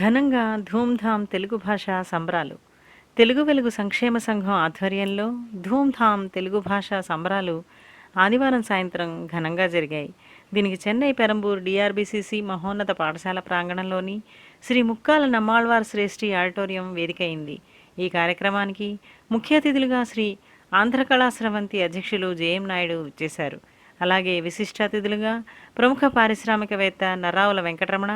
ఘనంగా ధూమ్ధామ్ తెలుగు భాష సంబరాలు. తెలుగు వెలుగు సంక్షేమ సంఘం ఆధ్వర్యంలో ధూమ్ధామ్ తెలుగు భాష సంబరాలు ఆదివారం సాయంత్రం ఘనంగా జరిగాయి. దీనికి చెన్నై పెరంబూర్ డిఆర్బిసిసి మహోన్నత పాఠశాల ప్రాంగణంలోని శ్రీ ముక్కాల నమ్మాళ్వార్ శ్రేష్ఠి ఆడిటోరియం వేదికైంది. ఈ కార్యక్రమానికి ముఖ్య అతిథులుగా శ్రీ ఆంధ్రకళాశ్రవంతి అధ్యక్షులు జేఎం నాయుడు చేశారు. అలాగే విశిష్ట అతిథులుగా ప్రముఖ పారిశ్రామికవేత్త నర్రావుల వెంకటరమణ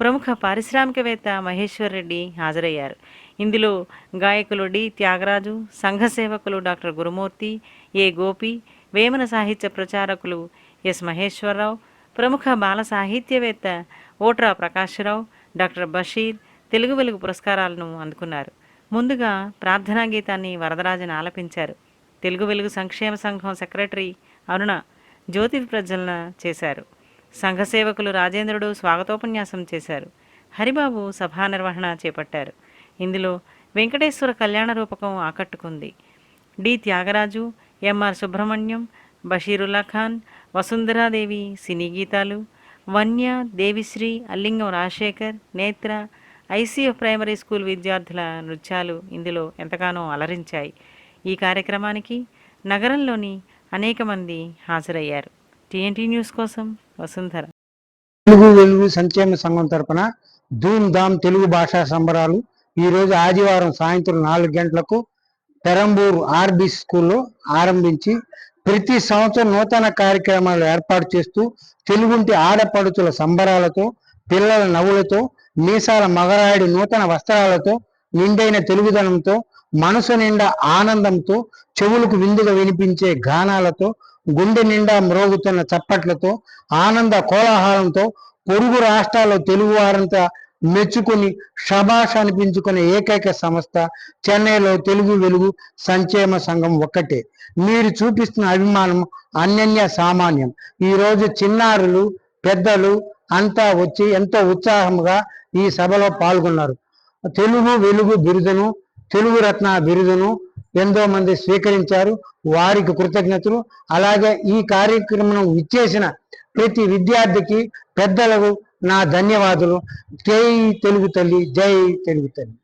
ప్రముఖ పారిశ్రామికవేత్త మహేశ్వర్ రెడ్డి హాజరయ్యారు. ఇందులో గాయకులు డి. త్యాగరాజు సంఘ సేవకులు డాక్టర్ గురుమూర్తి ఏ. గోపి వేమన సాహిత్య ప్రచారకులు ఎస్. మహేశ్వరరావు ప్రముఖ బాల సాహిత్యవేత్త ఓట్రా ప్రకాశ్రావు డాక్టర్ బషీర్ తెలుగు వెలుగు పురస్కారాలను అందుకున్నారు. ముందుగా ప్రార్థనా గీతాన్ని వరదరాజన్ ఆలపించారు. తెలుగు వెలుగు సంక్షేమ సంఘం సెక్రటరీ అరుణ జ్యోతి ప్రజ్వలన చేశారు. సంఘసేవకులు రాజేంద్రుడు స్వాగతోపన్యాసం చేశారు. హరిబాబు సభా నిర్వహణ చేపట్టారు. ఇందులో వెంకటేశ్వర కళ్యాణ రూపకం ఆకట్టుకుంది. D. Thyagaraju M R Subrahmanyam Basheerullah Khan Vasundharadevi cine గీతాలు వన్య దేవిశ్రీ అల్లింగం రాజశేఖర్ నేత్ర ఐసీఎఫ్ ప్రైమరీ స్కూల్ విద్యార్థుల నృత్యాలు ఇందులో ఎంతగానో అలరించాయి. ఈ కార్యక్రమానికి నగరంలోని అనేక మంది హాజరయ్యారు. టీఎన్టీ న్యూస్ కోసం వసుంధర. తెలుగు వెలుగు సంక్షేమ సంఘం తరపున ధూమ్ ధామ్ తెలుగు భాషా సంబరాలు ఈ రోజు ఆదివారం సాయంత్రం నాలుగు గంటలకు పెరంబూరు ఆర్బి స్కూల్లో ఆరంభించి ప్రతి సంవత్సరం నూతన కార్యక్రమాలు ఏర్పాటు చేస్తూ తెలుగుంటి ఆడపడుచుల సంబరాలతో పిల్లల నవ్వులతో మీసాల మగరాయుడి నూతన వస్త్రాలతో నిండైన తెలుగుదనంతో మనసు నిండా ఆనందంతో చెవులకు విందుగా వినిపించే గానాలతో గుండె నిండా మ్రోగుతున్న చప్పట్లతో ఆనంద కోలాహలంతో పొరుగు రాష్ట్రాల్లో తెలుగు వారంతా మెచ్చుకుని షబాష్ అనిపించుకునే ఏకైక సంస్థ చెన్నైలో తెలుగు వెలుగు సంక్షేమ సంఘం ఒక్కటే. మీరు చూపిస్తున్న అభిమానం అన్యన్య సామాన్యం. ఈరోజు చిన్నారులు పెద్దలు అంతా వచ్చి ఎంతో ఉత్సాహంగా ఈ సభలో పాల్గొన్నారు. తెలుగు వెలుగు బిరుదును తెలుగు రత్న బిరుదును ఎంతో మంది స్వీకరించారు. వారికి కృతజ్ఞతలు. అలాగే ఈ కార్యక్రమం ఇచ్చేసిన ప్రతి విద్యార్థికి పెద్దలకు నా ధన్యవాదాలు. జై తెలుగు తల్లి జై తెలుగు తల్లి.